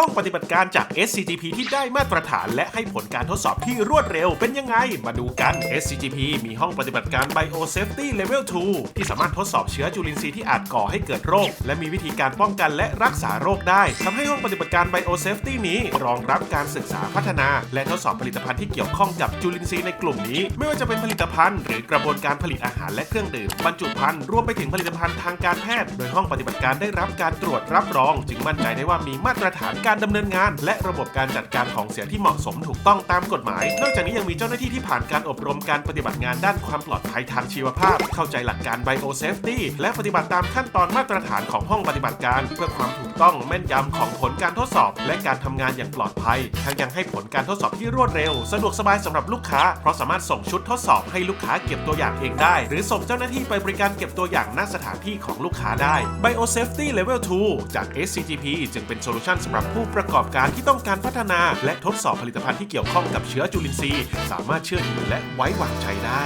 ห้องปฏิบัติการจาก SCGP ที่ได้มาตรฐาน และให้ผลการทดสอบที่รวดเร็วเป็นยังไง มาดูกัน SCGP มีห้องปฏิบัติการ Biosafety Level 2 ที่สามารถทดสอบเชื้อจุลินทรีย์ที่อาจก่อให้เกิดโรค และมีวิธีการป้องกันและรักษาโรคได้ทำให้ห้องปฏิบัติการ Biosafety นี้ รองรับการศึกษาพัฒนา และทดสอบผลิตภัณฑ์ที่เกี่ยวข้องกับจุลินทรีย์ในกลุ่มนี้ ไม่ว่าจะเป็นผลิตภัณฑ์ หรือกระบวนการผลิตอาหารและเครื่องดื่มบรรจุภัณฑ์รวมไปถึงผลิตภัณฑ์ทางการแพทย์ โดยห้องปฏิบัติการได้รับการตรวจรับรอง จึงมั่นใจได้ว่ามีมาตรฐานการดำเนินงาน และระบบการจัดการของเสียที่เหมาะสมถูกต้องตามกฎหมาย นอกจากนี้ยังมีเจ้าหน้าที่ที่ผ่านการอบรมการปฏิบัติงานด้านความปลอดภัยทางชีวภาพ เข้าใจหลักการ Biosafety และปฏิบัติตามขั้นตอนมาตรฐานของห้องปฏิบัติการ เพื่อความถูกต้องแม่นยำของผลการทดสอบ และการทำงานอย่างปลอดภัยทั้งยังให้ผลการทดสอบที่รวดเร็ว สะดวกสบายสำหรับลูกค้า เพราะสามารถส่งชุดทดสอบให้ลูกค้าเก็บตัวอย่างเองได้ หรือส่งเจ้าหน้าที่ไปบริการเก็บตัวอย่างณสถานที่ของลูกค้าได้ Biosafety Level 2 จาก SCGP จึงเป็นโซลูชันสำหรับผู้ประกอบการที่ต้องการพัฒนาและทดสอบผลิตภัณฑ์ที่เกี่ยวข้องกับเชื้อจุลินทรีย์ สามารถเชื่อถือและไว้วางใจได้